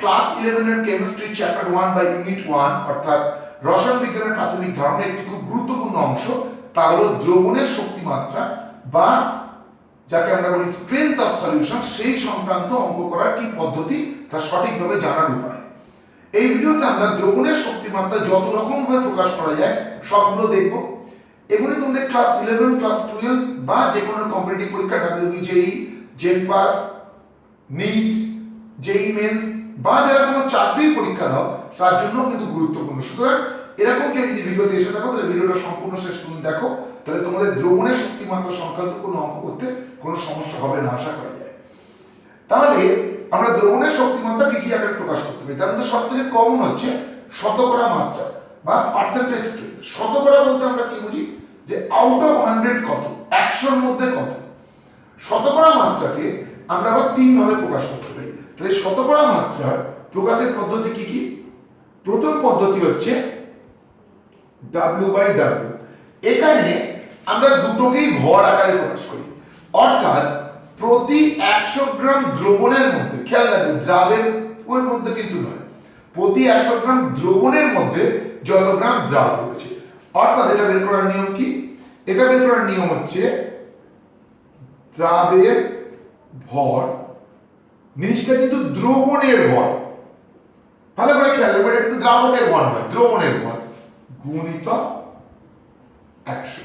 Class ইলেভেনের chemistry, chapter one বা unit one, অর্থাৎ রসায়ন বিজ্ঞানের প্রাথমিক ধারণের একটি খুব গুরুত্বপূর্ণ অংশ, তা হলো দ্রবণের শক্তিমাত্রা বা যাকে আমরা বলি স্ট্রেংথ অফ সলিউশন সেই সংক্রান্ত অঙ্ক করার কি পদ্ধতি, তা সঠিকভাবে জানার উপায়। এই ভিডিওতে আমরা দ্রবণের শক্তিমাত্রা যত রকম ভাবে প্রকাশ করা যায়, সবগুলো দেখব। এগুলি তোমাদের ক্লাস ইলেভেন ক্লাস টুয়েলভ বা যে কোনো কম্পিটিটিভ পরীক্ষা WB JEE JENPAS NEET JEE mains বা যারা কোনো চাকরির পরীক্ষা দাও, তার জন্য কিন্তু গুরুত্বপূর্ণ। সুতরাং এরকম কেউ যদি ভিডিওতে এসে থাকো, তাহলে ভিডিওটা সম্পূর্ণ শেষ পর্যন্ত দেখো। তাহলে তোমাদের দ্রবণের শক্তিমাত্রা সংক্রান্ত কোনো অঙ্ক করতে কোনো সমস্যা হবে না, আশা করা যায়। তাহলে আমরা দ্রবণের শক্তিমাত্রা কি আকারে প্রকাশ করতে পারি? তার মধ্যে সব থেকে কমন হচ্ছে শতকরা মাত্রা বা পার্সেন্টেজ শতকরা বলতে আমরা কি বুঝি? যে আউট অফ হান্ড্রেড কত? একশোর মধ্যে কত? শতকরা মাত্রাকে আমরা আবার তিন ভাবে প্রকাশ করতে পারি। তাহলে শতকরা মাত্রা প্রকাশের পদ্ধতি কি কি? প্রথম পদ্ধতি হচ্ছে ডাব্লিউ বাই ডাব্লিউ এখানে আমরা দুটোকেই ভর আকারে প্রকাশ করি। অর্থাৎ প্রতি একশো গ্রাম দ্রবণের মধ্যে, খেয়াল রাখবে, দ্রাবের ওর মধ্যে কিন্তু নয়। প্রতি একশো গ্রাম দ্রবণের মধ্যে যত গ্রাম দ্রাব রয়েছে। অর্থাৎ এটা বের করার নিয়ম কি? এটা বের করার নিয়ম হচ্ছে দ্রাবের ভর জিনিসটা কিন্তু দ্রবণের ভর ভালো করে খেয়াল রাখবে এটা কিন্তু দ্রাবকের ভর নয় দ্রবণের ভর গুণিত একশো।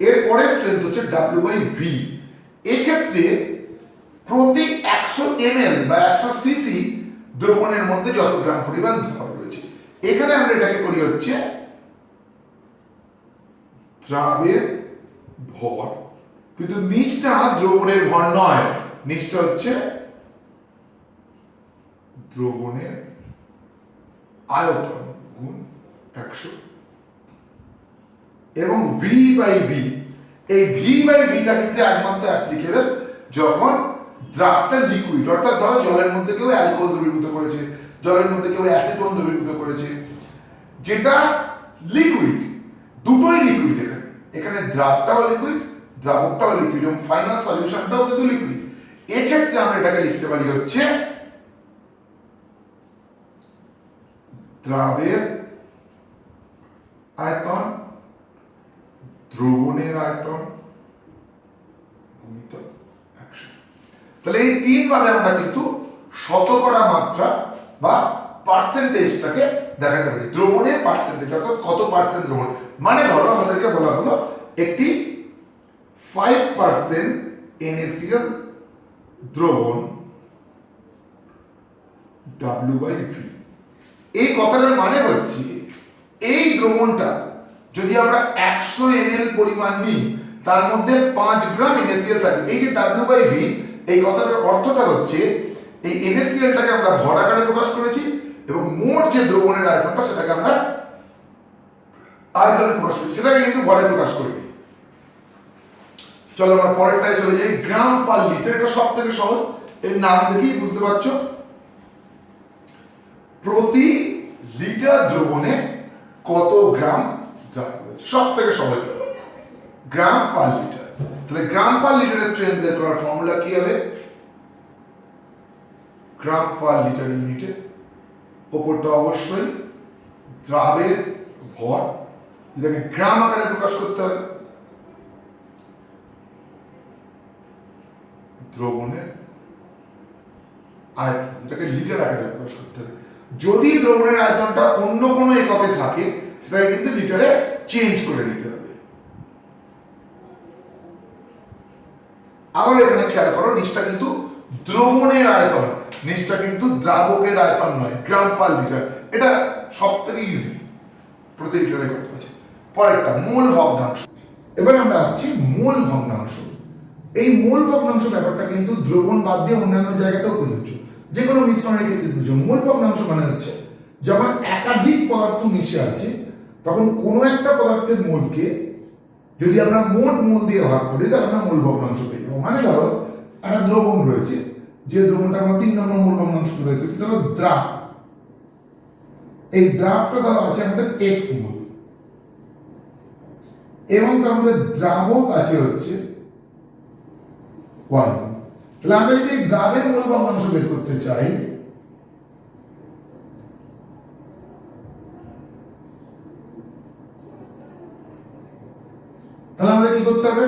এরপরে স্ট্রেংথ হচ্ছে ডাব্লিউ বাই ভি এক্ষেত্রে প্রতি একশো এমএল বা একশো সিসি দ্রবণের মধ্যে যত গ্রাম পরিমাণ দ্রাব রয়েছে, এখানে আমরা এটাকে করি হচ্ছে দ্রাবের ভর। কিন্তু নিচটা দ্রবণের ভর নয়। নিচটা হচ্ছে দ্রবণের আয়তন গুণ একশো। এবং ভি বাই ভি এই ভি বাই ভিটা কিন্তু একমাত্র অ্যাপ্লিকেবল যখন দ্রাবটা লিকুইড অর্থাৎ ধরো জলের মধ্যে কেউ অ্যালকোহল দ্রবীভূত করেছে, জলের মধ্যে কেউ অ্যাসিটন দ্রবীভূত করেছে, যেটা লিকুইড দুটোই লিকুইড এখানে। এখানে দ্রাবটাও লিকুইড দ্রাবকটাও লিকুইড এবং ফাইনাল সলিউশনটাও কিন্তু লিকুইড এক্ষেত্রে আমরা এটাকে লিখতে পারি হচ্ছে দ্রাবের আয়তন, দ্রবণের আয়তন একশো। তাহলে এই তিন ভাবে আমরা কিন্তু শতকরা মাত্রা বা পার্সেন্টেজটাকে দেখাতে পারি। দ্রবণের পার্সেন্টেজ অর্থাৎ কত পার্সেন্ট দ্রবণ? মানে ধরো আমাদেরকে বলা হলো একটি ফাইভ পার্সেন্ট এনএসিএল দ্রবণ ডাব্লিউ বাই ভি এই কথাটার মানে হচ্ছে এই দ্রবণটা যদি আমরা একশো এমএল পরিমাণ নিই, তার মধ্যে পাঁচ গ্রাম এনএসিএল থাকবে এই যে ডাব্লিউ বাই ভি এই কথাটার অর্থটা হচ্ছে এই এনএসিএলটাকে আমরা ভর আকারে প্রকাশ করেছি এবং মোট যে দ্রবণের আয়তনটা সেটাকে আমরা আয়তনে প্রকাশ করি সেটাকে কিন্তু ভরে প্রকাশ করি চলো আমরা পরেরটায় চলে যাই। গ্রাম পার লিটার এটা সব থেকে সহজ। এর নাম দেখেই বুঝতে পারছ। প্রতি লিটার দ্রবণে কত গ্রাম সব থেকে সহজ। Gram per litre. তাহলে গ্রাম পার লিটারের স্ট্রেংথ বের করার ফর্মুলা কি হবে? গ্রাম পার লিটার ইউনিটে ওপরটা অবশ্যই দ্রাবের ভর, যেটাকে গ্রাম আকারে প্রকাশ করতে হবে। দ্রবণের আয়তন, যেটাকে লিটার আকারে প্রকাশ করতে হবে। যদি দ্রবণের আয়তনটা অন্য কোনো এককে থাকে, সেটাকে কিন্তু লিটারে চেঞ্জ করে নিতে হবে। আবার এখানে খেয়াল করো, নিচটা কিন্তু দ্রবণের আয়তন, নিচটা কিন্তু দ্রাবকের আয়তন নয়, গ্রাম পার লিটার এটা সব থেকে ইজি প্রতি লিটারে করতে পারছি। পরেরটা, মূল ভগ্নাংশ। এবার আমরা আসছি মূল ভগ্নাংশ। এই মূল ভগ্নাংশ ব্যাপারটা কিন্তু দ্রবণ বাদ দিয়ে অন্যান্য জায়গাতেও প্রযোজ্য। যে কোনো মিশ্রণের ক্ষেত্রে প্রযোজ্য। মূল ভগ্নাংশ মানে হচ্ছে, যখন একাধিক পদার্থ মিশে আছে, তখন কোনো একটা পদার্থের মোলকে যদি আমরা মোট মোল দিয়ে ভাগ করি, তাহলে আমরা মূল ভগ্নাংশ পেয়ে যাব। মানে ধরো, একটা দ্রবণ রয়েছে, যে দ্রবণটা আমরা তিন নম্বর মূল ভগ্নাংশ বের করছি ধরো দ্রাব। এই দ্রাবটা ধরো আছে আমাদের এক্স মোল। এবং তার মধ্যে দ্রাবক আছে হচ্ছে ওয়াই তাহলে আমরা যদি দ্রাবের মূল ভগ্নাংশ বের করতে চাই, তাহলে আমাদের কি করতে হবে?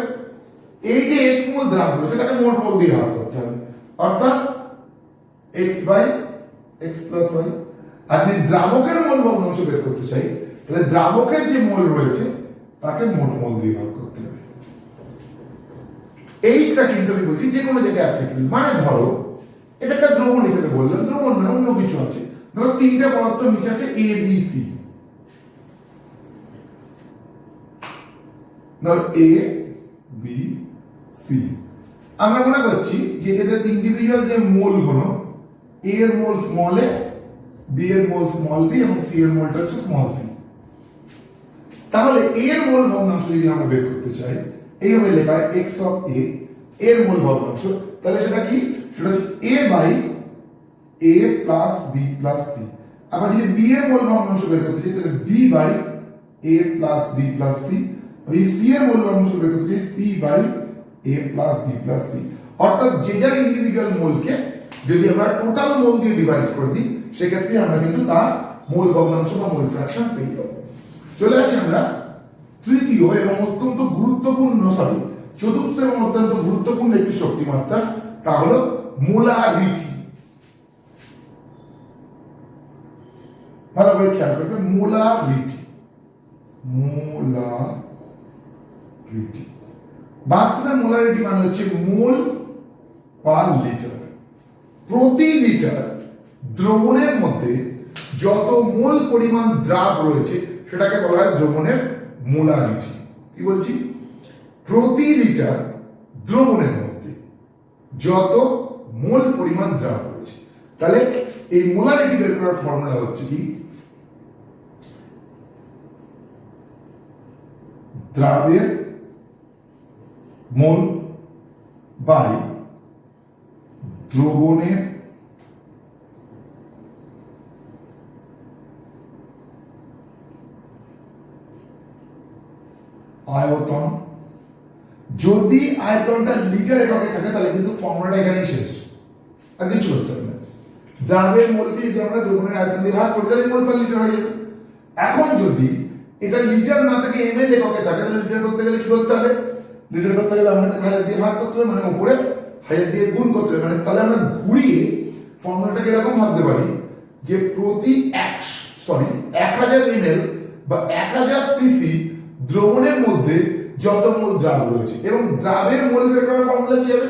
এই যে x মোল দ্রাব রয়েছে তাকে মোট মোল দিয়ে ভাগ করতে হবে। অর্থাৎ x by x plus y আর যদি দ্রাবকের মোল ভগ্নাংশ বের করতে চাই, তাহলে দ্রাবকের যে মোল রয়েছে, তাকে মোট মোল দিয়ে ভাগ এইটা কিন্তু আমি বলছি, যে কোনো জায়গায় অ্যাপ্লিকেবল মানে ধরো, এটা একটা দ্রবণ হিসেবে বললাম, দ্রবণ না, অন্য কিছু আছে। ধরো তিনটে পদার্থ নিচে আছে এ বি সি ধরো এ বি সি আমরা মনে করছি যে এদের ইন্ডিভিজুয়াল যে মোলগুলো এ এর মোল স্মল এ বি এর মোল স্মল বি এবং সি এর মোলটা হচ্ছে স্মল সি তাহলে এর মোল ভগ্নাংশ যদি আমরা বের করতে চাই এইভাবে লেখা হয় এক্স অফ এ এর মূল ভগ্নাংশ। তাহলে সেটা কি? সেটা হচ্ছে A by A plus B plus C আবার যদি বি এর মূল ভগ্নাংশ বের করতে চাই, তাহলে B by A plus B plus C এই সি এর মূল ভগ্নাংশ বের করতে চাই C by A plus B plus C অর্থাৎ যে যার ইন্ডিভিজুয়াল মোলকে যদি আমরা টোটাল মোল দিয়ে ডিভাইড করে দিই, সেক্ষেত্রে আমরা কিন্তু তার মূল ভগ্নাংশ বা মূল ফ্র্যাকশন পেয়ে যাব। চলে আসি আমরা তৃতীয় এবং অত্যন্ত গুরুত্বপূর্ণ সরি চতুর্থ এবং অত্যন্ত গুরুত্বপূর্ণ একটি শক্তিমাত্রা, তা হলো মোলারিটি ভালো করে খেয়াল করবে মোলারিটি মোলারিটি বাস্তবে মোলারিটি মানে হচ্ছে মোল পার লিটার। প্রতি লিটার দ্রবণের মধ্যে যত মোল পরিমাণ দ্রাব রয়েছে, সেটাকে বলা হয় দ্রবণের মোলারিটি। কি বলছি? প্রতি লিটার দ্রবণের মধ্যে যত মোল পরিমাণ দ্রাব রয়েছে, তাহলে এই মোলারিটি বের করার ফর্মুলা হচ্ছে কি? দ্রাবের মোল বাই দ্রবণের আয়তন। যদি আয়তনটা লিটার এককে থাকে, তাহলে কিন্তু ফর্মুলাটা এখানেই শেষ। আর কিছু করতে হবে না। দ্রাবের মোলকে যদি আমরা দ্রবণের আয়তন দিয়ে ভাগ করি, তাহলে মোল পার লিটার হয়ে যাবে। এখন যদি এটা লিটার না থাকে এম এল এককে থাকে, তাহলে লিটার করতে গেলে কি করতে হবে? লিটার করতে গেলে আমাদের হাজার দিয়ে ভাগ করতে হবে মানে উপরে হাজার দিয়ে গুণ করতে হবে। মানে তাহলে আমরা ঘুরিয়ে ফর্মুলাটাকে এরকম ভাবতে পারি যে প্রতি এক সরি এক হাজার এমএল বা এক হাজার সিসি দ্রবণের মধ্যে যত মোল দ্রাব রয়েছে। এবং দ্রাবের মোল বের করার ফর্মুলা কি হবে?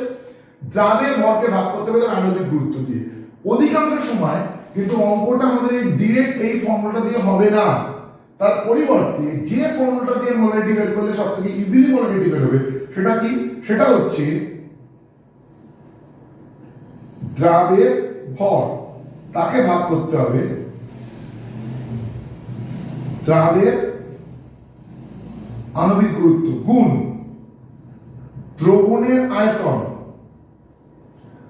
দ্রাবের ভরকে ভাগ করতে হবে তার আণবিক গুরুত্ব দিয়ে। অধিকাংশ সময় কিন্তু অঙ্কটা আমাদের ডিরেক্ট এই ফর্মুলাটা দিয়ে হবে না। তার পরিবর্তে যে ফর্মুলাটা দিয়ে মোলারিটি বের করলে সব থেকে ইজিলি মোলারিটি বের হবে, সেটা কি? সেটা হচ্ছে দ্রাবের ভর। তাকে ভাগ করতে হবে দ্রাবের আণবিক গুরুত্ব, গুণ, দ্রবণের আয়তন।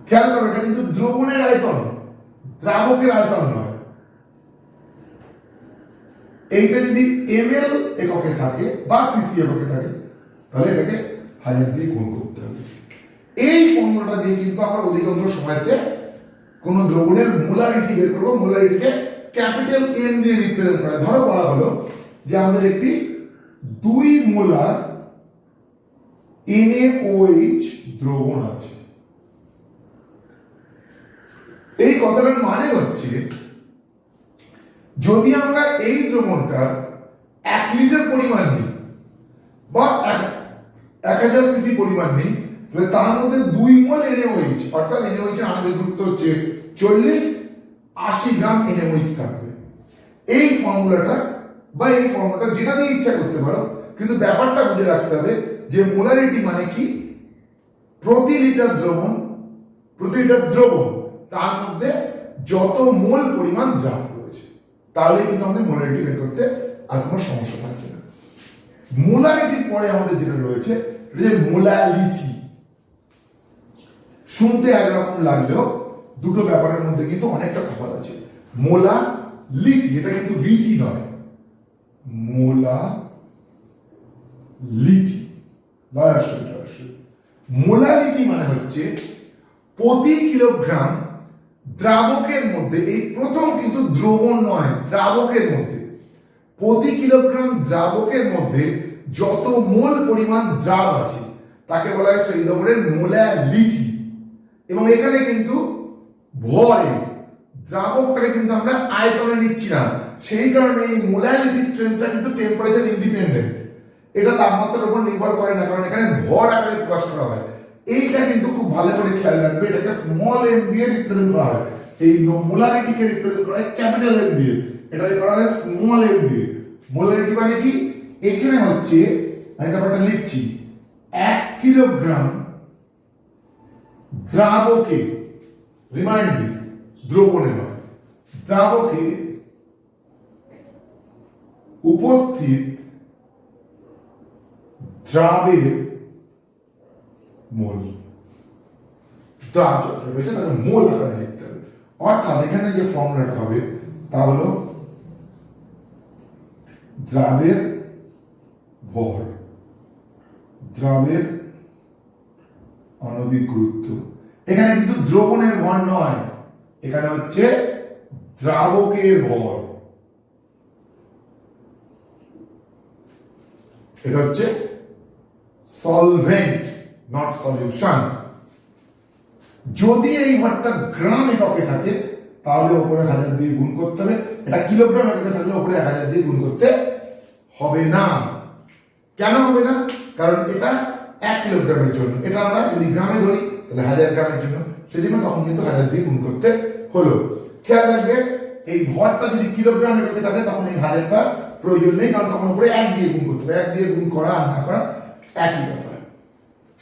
খেয়াল করো, এটা কিন্তু দ্রবণের আয়তন, দ্রাবকের আয়তন নয়। এইটা যদি এমএল এককে থাকে বা সিসি এককে থাকে, তাহলে এটাকে হাজার দিয়ে গুণ করতে হবে। এই ফর্মুলাটা দিয়ে কিন্তু আমরা অধিকাংশ সময়তে কোন দ্রবণের মোলারিটি বের করব, মোলারিটিকে ক্যাপিটাল এম দিয়ে রিপ্রেজেন্ট করা ধরো বলা হলো যে আমাদের একটি দুই মোলার NaOH দ্রবণ আছে। এই কথাটার মানে হচ্ছে, যদি আমরা এই দ্রবণটার এক লিটার পরিমাণ নিই বা এক- হাজার সিসি পরিমাণ নিই, তাহলে তার মধ্যে দুই মোল NaOH অর্থাৎ NaOH এর আণবিক গুরুত্ব হচ্ছে চল্লিশ আশি গ্রাম NaOH থাকবে। এই ফর্মুলাটা বা এই ফর্মটা যেটা দিয়ে ইচ্ছা করতে পারো, কিন্তু ব্যাপারটা বুঝে রাখতে হবে যে মোলারিটি মানে কি? প্রতি লিটার দ্রবণ, প্রতি লিটার দ্রবণ, তার মধ্যে যত মোল পরিমাণ দ্রাব রয়েছে তাহলে কিন্তু আমাদের মোলারিটি বের করতে আর কোনো সমস্যা থাকবে না। মোলারিটির পরে আমাদের যেটা রয়েছে যে মোলালিটি শুনতে একরকম লাগলেও দুটো ব্যাপারের মধ্যে কিন্তু অনেকটা তফাৎ আছে। মোলা লিটি এটা কিন্তু লিটি নয়। মোলা, লিটি, লয় আসছে লয় আসছে। মোলালিটি মানে হচ্ছে প্রতি কিলোগ্রাম দ্রাবকের মধ্যে, এই প্রথম কিন্তু দ্রবণ নয়, দ্রাবকের মধ্যে। প্রতি কিলোগ্রাম দ্রাবকের মধ্যে যত মোল পরিমাণ দ্রাব আছে, তাকে বলা হয় দ্রবণের মোলালিটি এবং এখানে কিন্তু ভরে, দ্রাবকটাকে কিন্তু আমরা আয়তনে নিচ্ছি না। সেই কারণে এই মোলালিটি স্ট্রেংথটা কিন্তু টেম্পারেচার ইন্ডিপেন্ডেন্ট এটা তাপমাত্রার উপর নির্ভর করে না, কারণ এখানে ভর আকারে প্রকাশ করা হয়। এইটা কিন্তু খুব ভালো করে খেয়াল রাখবে, এটাকে স্মল এম দিয়ে রিপ্রেজেন্ট করা হয়। এই মোলারিটিকে রিপ্রেজেন্ট করা হয় ক্যাপিটাল এম দিয়ে। এটাকে করা হয় স্মল এম দিয়ে। মোলারিটি মানে কি? এখানে হচ্ছে, আমি ব্যাপারটা লিখছি, এক কিলোগ্রাম দ্রাবকে রিমাইন্ড দিস দ্রবণে নয়, দ্রাবকে উপস্থিত দ্রাবের মোল। দ্রাব যত আকারে লিখতে হবে। অর্থাৎ এখানে যে ফর্মুলাটা হবে, তা হলো দ্রাবের ভর। দ্রাবের আণবিক গুরুত্ব। এখানে কিন্তু দ্রবণের ভর নয়, এখানে হচ্ছে দ্রাবকের ভর। এটা হচ্ছে সলভেন্ট নট সলিউশন যদি এই ভরটা গ্রাম এককে থাকে, তাহলে ওপরে হাজার দিয়ে গুণ করতে হবে। এটা কিলোগ্রাম এককে থাকলে ওপরে হাজার দিয়ে গুণ করতে হবে না। কেন হবে না? কারণ এটা এক কিলোগ্রামের জন্য। এটা আমরা যদি গ্রামে ধরি, তাহলে হাজার গ্রামের জন্য। সেজন্য তখন কিন্তু হাজার দিয়ে গুণ করতে হলো। খেয়াল রাখবে, এই ভরটা যদি কিলোগ্রাম এককে থাকে, তখন এই হাজারটার প্রয়োজন নেই, কারণ তখন উপরে এক দিয়ে গুণ করতে এক দিয়ে গুণ করা আর না করা একই ব্যাপার।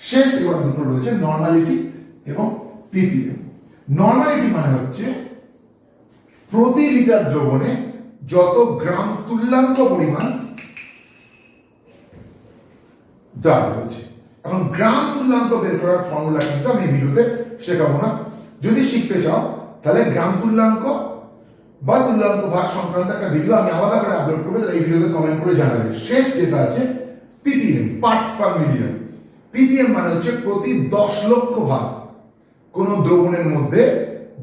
শেষ এবার দুটো রয়েছে নর্মালিটি এবং পিপিএম নর্মালিটি মানে হচ্ছে প্রতি লিটার দ্রবণে যত গ্রাম তুল্যাঙ্ক পরিমাণ দ্রাব রয়েছে। এখন গ্রাম তুল্যাঙ্ক বের করার ফর্মুলা কিন্তু আমি ভিডিওতে শেখাবো না। যদি শিখতে চাও, তাহলে গ্রাম তুল্যাঙ্ক বা তুল্যাঙ্ক ভাগ সংক্রান্ত একটা ভিডিও আমি আলাদা করে আপলোড করব, তাহলে এই ভিডিওতে কমেন্ট করে জানাবে। শেষ যেটা আছে PPM parts per million PPM মানে হচ্ছে প্রতি দশ লক্ষ ভাগ। কোন দ্রবণের মধ্যে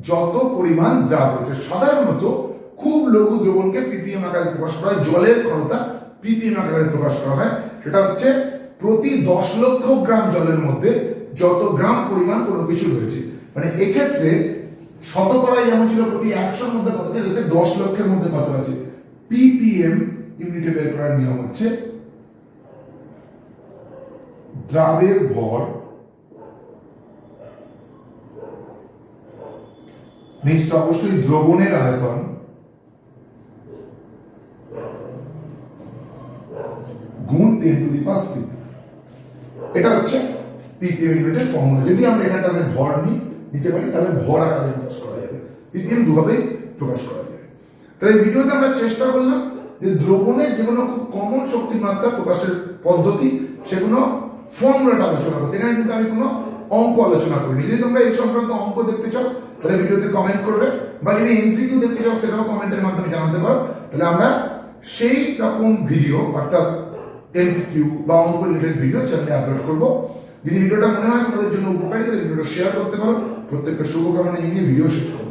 যত পরিমাণ দ্রাব রয়েছে, সাধারণত খুব লঘু দ্রবণকে পিপিএম আকারে প্রকাশ করা হয়, জলের ক্ষমতা পিপিএম আকারে প্রকাশ করা হয়। সেটা হচ্ছে প্রতি দশ লক্ষ গ্রাম জলের মধ্যে যত গ্রাম পরিমাণ কোনো কিছু রয়েছে। মানে এক্ষেত্রে শতকরাই যেমন ছিল প্রতি একশোর মধ্যে কত আছে রয়েছে? দশ লক্ষের মধ্যে কত আছে? পিপিএম ইউনিটে বের করার নিয়ম হচ্ছে দ্রাবের ভর নেক্সট অবশ্যই দ্রবণের আয়তন গুণ টেন টু দি সিক্স এটা হচ্ছে পিপিএম ইউনিটের ফর্মুলা যদি আমরা এখানটাতে ভর নিই নিতে পারি, তাহলে ভর আকারে প্রকাশ করা যাবে। পিপিএম দুভাবেই প্রকাশ করা যাবে। তাহলে এই ভিডিওতে আমরা চেষ্টা করলাম যে দ্রবণের যেগুলো খুব কমন শক্তির মাত্রা প্রকাশের পদ্ধতি, সেগুলো ফর্মুলাটা আলোচনা করতে। এখানে কিন্তু আমি কোনো অঙ্ক আলোচনা করিনি। যদি তোমরা এই সংক্রান্ত অঙ্ক দেখতে চাও, তাহলে ভিডিওতে কমেন্ট করবে, বা যদি এমসিকিউ দেখতে চাও, সেটাও কমেন্টের মাধ্যমে জানাতে পারো। তাহলে আমরা সেই রকম ভিডিও অর্থাৎ এমসিকিউ বা অঙ্ক রিলেটেড ভিডিও চ্যানেলে আপলোড করব। যদি ভিডিওটা মনে হয় তোমাদের জন্য উপকারী, তাহলে ভিডিওটা শেয়ার করতে পারো। প্রত্যেকটা শুভকামনা জানিয়ে ভিডিও শেষ করব